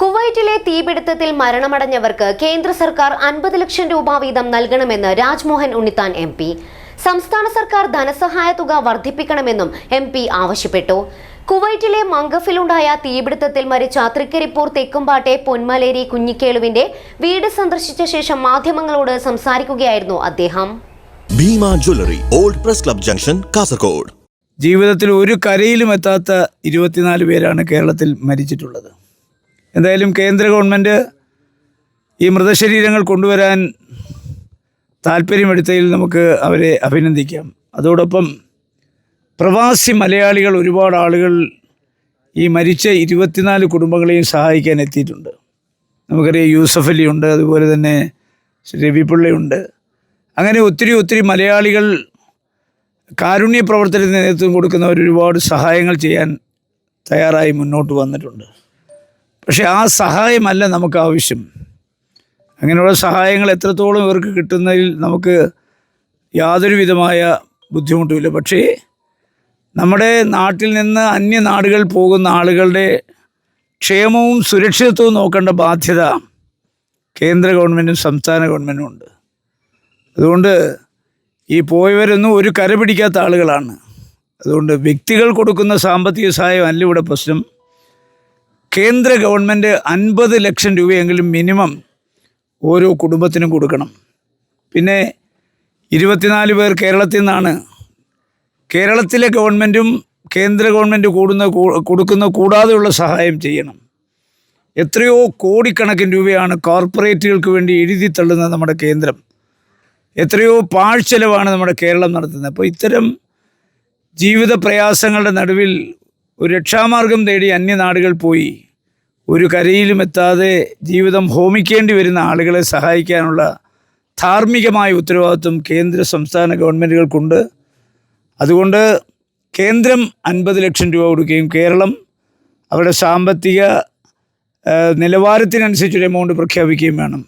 കുവൈറ്റിലെ തീപിടുത്തത്തിൽ മരണമടഞ്ഞവർക്ക് കേന്ദ്ര സർക്കാർ അൻപത് ലക്ഷം രൂപ വീതം നൽകണമെന്ന് രാജ്മോഹൻ ഉണ്ണിത്താൻ എം പി. സംസ്ഥാന സർക്കാർ ധനസഹായ തുക വർദ്ധിപ്പിക്കണമെന്നും എം പി ആവശ്യപ്പെട്ടു. കുവൈറ്റിലെ മംഗഫിലുണ്ടായ തീപിടുത്തത്തിൽ മരിച്ച തൃക്കരിപ്പൂർ തെക്കുംപാട്ടെ പൊന്മലേരി കുഞ്ഞിക്കേളുവിന്റെ വീട് സന്ദർശിച്ച ശേഷം മാധ്യമങ്ങളോട് സംസാരിക്കുകയായിരുന്നു അദ്ദേഹം. Bhima jewellery old press club junction Kasaragod. ജീവിതത്തിൽ ഒരു കരയിലും എത്താത്ത ഇരുപത്തിനാല് പേരാണ് കേരളത്തിൽ മരിച്ചിട്ടുള്ളത്. എന്തായാലും കേന്ദ്ര ഗവൺമെന്റ് ഈ മൃതശരീരങ്ങൾ കൊണ്ടുവരാൻ താല്പര്യമെടുത്തതിൽ നമുക്ക് അവരെ അഭിനന്ദിക്കാം. അതോടൊപ്പം പ്രവാസി മലയാളികൾ ഒരുപാട് ആളുകൾ ഈ മരിച്ച ഇരുപത്തിനാല് കുടുംബങ്ങളെയും സഹായിക്കാൻ എത്തിയിട്ടുണ്ട്. നമുക്കറിയാം യൂസഫ് അലി ഉണ്ട് അതുപോലെ തന്നെ രവിപിള്ളയുണ്ട് അങ്ങനെ ഒത്തിരി ഒത്തിരി മലയാളികൾ കാരുണ്യ പ്രവർത്തനത്തിന് നേതൃത്വം കൊടുക്കുന്നവർ ഒരുപാട് സഹായങ്ങൾ ചെയ്യാൻ തയ്യാറായി മുന്നോട്ട് വന്നിട്ടുണ്ട്. പക്ഷേ ആ സഹായമല്ല നമുക്ക് ആവശ്യം. അങ്ങനെയുള്ള സഹായങ്ങൾ എത്രത്തോളം ഇവർക്ക് കിട്ടുന്നതിൽ നമുക്ക് യാതൊരു വിധമായ ബുദ്ധിമുട്ടുമില്ല. പക്ഷേ നമ്മുടെ നാട്ടിൽ നിന്ന് അന്യ നാടുകൾ പോകുന്ന ആളുകളുടെ ക്ഷേമവും സുരക്ഷിതത്വവും നോക്കേണ്ട ബാധ്യത കേന്ദ്ര ഗവൺമെന്റും സംസ്ഥാന ഗവൺമെന്റും ഉണ്ട്. അതുകൊണ്ട് ഈ പോയവരൊന്നും ഒരു കര പിടിക്കാത്ത ആളുകളാണ്. അതുകൊണ്ട് വ്യക്തികൾ കൊടുക്കുന്ന സാമ്പത്തിക സഹായം അല്ല ഇവിടെ പ്രശ്നം. കേന്ദ്ര ഗവൺമെന്റ് അൻപത് ലക്ഷം രൂപയെങ്കിലും മിനിമം ഓരോ കുടുംബത്തിനും കൊടുക്കണം. പിന്നെ ഇരുപത്തിനാല് പേർ കേരളത്തിൽ നിന്നാണ്. കേരളത്തിലെ ഗവൺമെന്റും കേന്ദ്ര ഗവൺമെന്റ് കൂടുന്ന കൊടുക്കുന്ന കൂടാതെയുള്ള സഹായം ചെയ്യണം. എത്രയോ കോടിക്കണക്കിന് രൂപയാണ് കോർപ്പറേറ്റുകൾക്ക് വേണ്ടി എഴുതി തള്ളുന്നത് നമ്മുടെ കേന്ദ്രം. എത്രയോ പാഴ്ചെലവാണ് നമ്മുടെ കേരളം നടത്തുന്നത്. അപ്പോൾ ഇത്തരം ജീവിത പ്രയാസങ്ങളുടെ നടുവിൽ ഒരു രക്ഷാമാർഗം തേടി അന്യനാടുകൾ പോയി. ഒരു കരയിലും എത്താതെ ജീവിതം ഹോമിക്കേണ്ടി വരുന്ന ആളുകളെ സഹായിക്കാനുള്ള ധാർമ്മികമായ ഉത്തരവാദിത്വം കേന്ദ്ര സംസ്ഥാന ഗവൺമെന്റുകൾക്കുണ്ട് അതുകൊണ്ട് കേന്ദ്രം അൻപത് ലക്ഷം രൂപ കൊടുക്കുകയും കേരളം അവരുടെ സാമ്പത്തിക നിലവാരത്തിനനുസരിച്ചൊരു എമൗണ്ട് പ്രഖ്യാപിക്കുകയും വേണം.